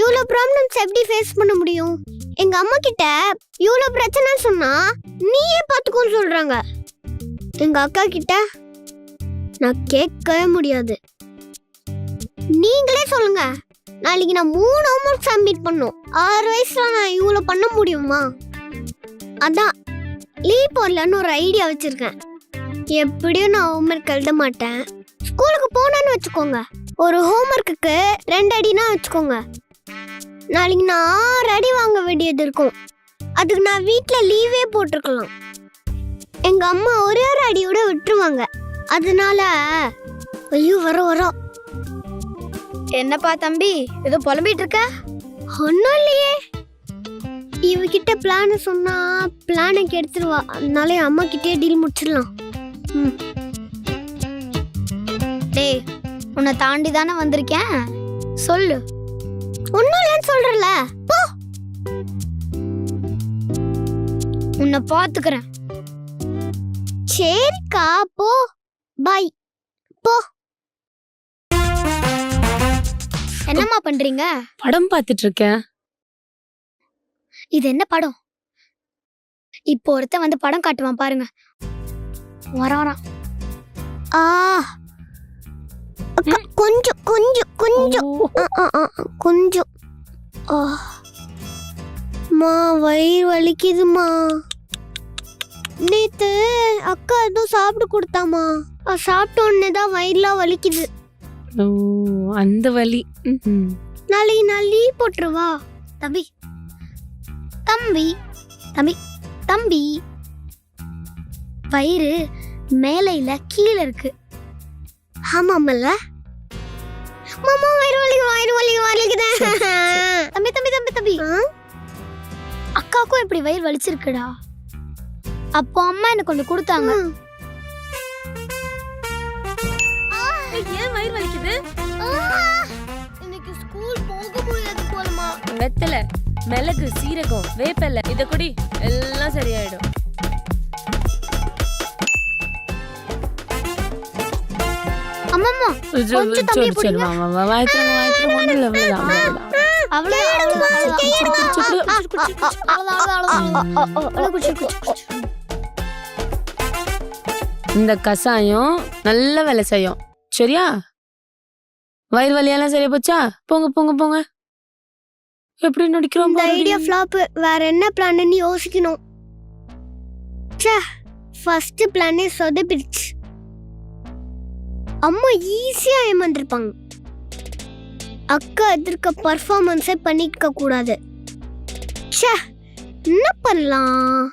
இவ்வளோ ப்ராப்ளம்ஸ் எப்படி ஃபேஸ் பண்ண முடியும்? எங்க அம்மா கிட்ட இவ்வளோ பிரச்சனை சொன்னா நீயே பார்த்துக்கோன்னு சொல்றாங்க. எங்க அக்கா கிட்ட நான் கேட்கவே முடியாது. நீங்களே சொல்லுங்க. நாளைக்கு நான் மூணு ஹோம்ஒர்க் சப்மிட் பண்ணும். ஆறு வயசுல நான் இவ்வளோ பண்ண முடியுமா? அதான் லீவ் போடலன்னு ஒரு ஐடியா வச்சிருக்கேன். எப்படியும் நான் ஹோம்ஒர்க் எழுத மாட்டேன். ஸ்கூலுக்கு போனேன்னு வச்சுக்கோங்க. ஒரு ஹோம்ஒர்க்குக்கு ரெண்டு அடினா வச்சுக்கோங்க. நாளைக்கு நான் ஆறு அடி வாங்க வேண்டியது இருக்கும். அதுக்கு நான் வீட்டில் லீவே போட்டிருக்கலாம். எங்க அம்மா ஒரே ஒரு அடியோட விட்டுருவாங்க. அதனால ஐயோ வர வரோம் என்னப்பா தம்பி ஏதோ புலம்பிட்டு இருக்க? ஒன்றும் இல்லையே. இவகிட்ட பிளான் சொன்னா பிளானை கெடுத்துருவா அதனால என் அம்மா கிட்டே டீல் முடிச்சிடலாம் டேய் உன்னை தாண்டி தானே வந்திருக்கேன். சொல்லு. ஒன்றும் இல்லைன்னு சொல்றல போ. உன்னை பாத்துக்கிறேன். சரிக்கா போ. பாய் என்னம்மா பண்றீங்க? படம் பார்த்துட்டு இருக்கேன் இது என்ன படம்? இப்போ ஒருத்தன் வந்து படம் காட்டுவான் பாருங்க. வரான். ஆ. கொஞ்சம் கொஞ்சம் கொஞ்சம் கொஞ்சம். மா வயிறு வலிக்குதுமா. நேத்து அக்கா ஏதோ சாப்பிட கொடுத்தாமா. சாப்பிட்ட உடனே தான் வயிறுலாம் வலிக்குது. ஓ அந்த வலி. நாளைக்கு நான் லீவ் போட்டுருவா. தம்பி. தம்பி. தம்பி. தம்பி. வயிறு மேலே இல்ல கீழே இருக்கு. ஆமாமல்ல மாமா வயிறு வலிக்கு வயிறு வலிக்கு வலிக்குது. தம்பி தம்பி தம்பி தம்பி? அக்காவுக்கும் இப்படி வயிறு வலிச்சிருக்குடா. அப்போ அம்மா எனக்கு ஒன்று கொடுத்தாங்க. ஏன் வயிறு வலிக்குது? இன்னைக்கு ஸ்கூல் போக முடியாது போலமா வெத்தலை மிளகு சீரகம் வேப்பலை இத குடி எல்லாம் சரியாயிடும். அம்மம்மா கொஞ்சம் தம்பி பிடிங்க. இந்த கசாயம் நல்ல வேலை செய்யும் சரியா வயிறு வலியெல்லாம் சரியா போச்சா போங்க போங்க போங்க எப்படி நடிக்கிறோம் இந்த. ஐடியா ஃப்ளாப் வேற என்ன பிளான்னு யோசிக்கணும் ச்சே ஃபர்ஸ்ட் பிளானே சொதப்பிடுச்சு அம்மா ஈஸியா ஏமாந்துருப்பாங்க. அக்கா எதிர்க்க பர்ஃபார்மன்ஸே பண்ணிக்க கூடாது. ச்சே என்ன பண்ணலாம்?